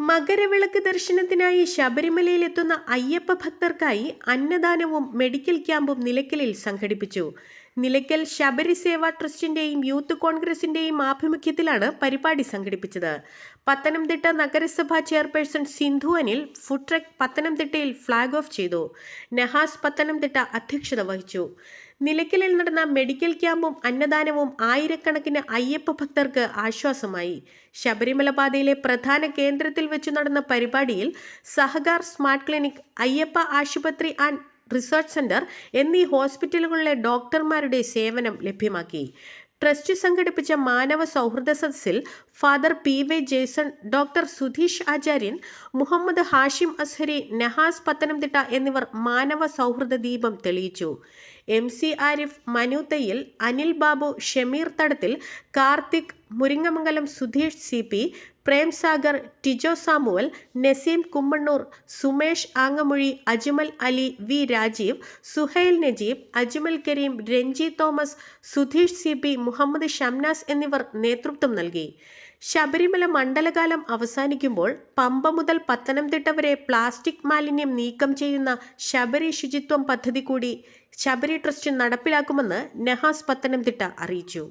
മകരവിളക്ക് ദർശനത്തിനായി ശബരിമലയിലെത്തുന്ന അയ്യപ്പ ഭക്തർക്കായി അന്നദാനവും മെഡിക്കൽ ക്യാമ്പും നിലയ്ക്കലിൽ സംഘടിപ്പിച്ചു. നിലയ്ക്കൽ ശബരി സേവാ ട്രസ്റ്റിന്റെയും യൂത്ത് കോൺഗ്രസിന്റെയും ആഭിമുഖ്യത്തിലാണ് പരിപാടി സംഘടിപ്പിച്ചത്. പത്തനംതിട്ട നഗരസഭാ chairperson Sindhu Anil food truck പത്തനംതിട്ടയിൽ ഫ്ളാഗ് ഓഫ് ചെയ്തു. നഹാസ് പത്തനംതിട്ട അധ്യക്ഷത വഹിച്ചു. നിലയ്ക്കലിൽ നടന്ന മെഡിക്കൽ ക്യാമ്പും അന്നദാനവും ആയിരക്കണക്കിന് അയ്യപ്പ ഭക്തർക്ക് ആശ്വാസമായി. ശബരിമല പാതയിലെ പ്രധാന കേന്ദ്രത്തിൽ വെച്ച് നടന്ന പരിപാടിയിൽ സഹകാർ സ്മാർട്ട് ക്ലിനിക് അയ്യപ്പ ആശുപത്രി ആൻഡ് റിസർച്ച് സെന്റർ എന്നീ ഹോസ്പിറ്റലുകളിലെ ഡോക്ടർമാരുടെ സേവനം ലഭ്യമാക്കി. ട്രസ്റ്റ് സംഘടിപ്പിച്ച മാനവ സൗഹൃദ സദസ്സിൽ father P V Jason doctor Sudheesh Acharyan Muhammad Hashim Azhari Nahas Pathanamthitta എന്നിവർ മാനവ സൗഹൃദ ദീപം തെളിയിച്ചു. എം സി ആരിഫ് മനു തയ്യൽ Anil Babu Shameer Thadathil Karthik Muringamangalam Sudheesh C P Premsagar Tijo Samuel Naseem Kummannoor Sumesh ആങ്ങമൊഴി Ajmal Ali V Rajeev Suhail Najeeb Ajmal Kareem Ranji Thomas Sudheesh C P Muhammad Shamnas എന്നിവർ നേതൃത്വം നൽകി. ശബരിമല മണ്ഡലകാലം അവസാനിക്കുമ്പോൾ പമ്പ മുതൽ പത്തനംതിട്ട വരെ plastic മാലിന്യം നീക്കം ചെയ്യുന്ന ശബരി ശുചിത്വം പദ്ധതി കൂടി ശബരി ട്രസ്റ്റ് നടപ്പിലാക്കുമെന്ന് നെഹാസ് പത്തനംതിട്ട അറിയിച്ചു.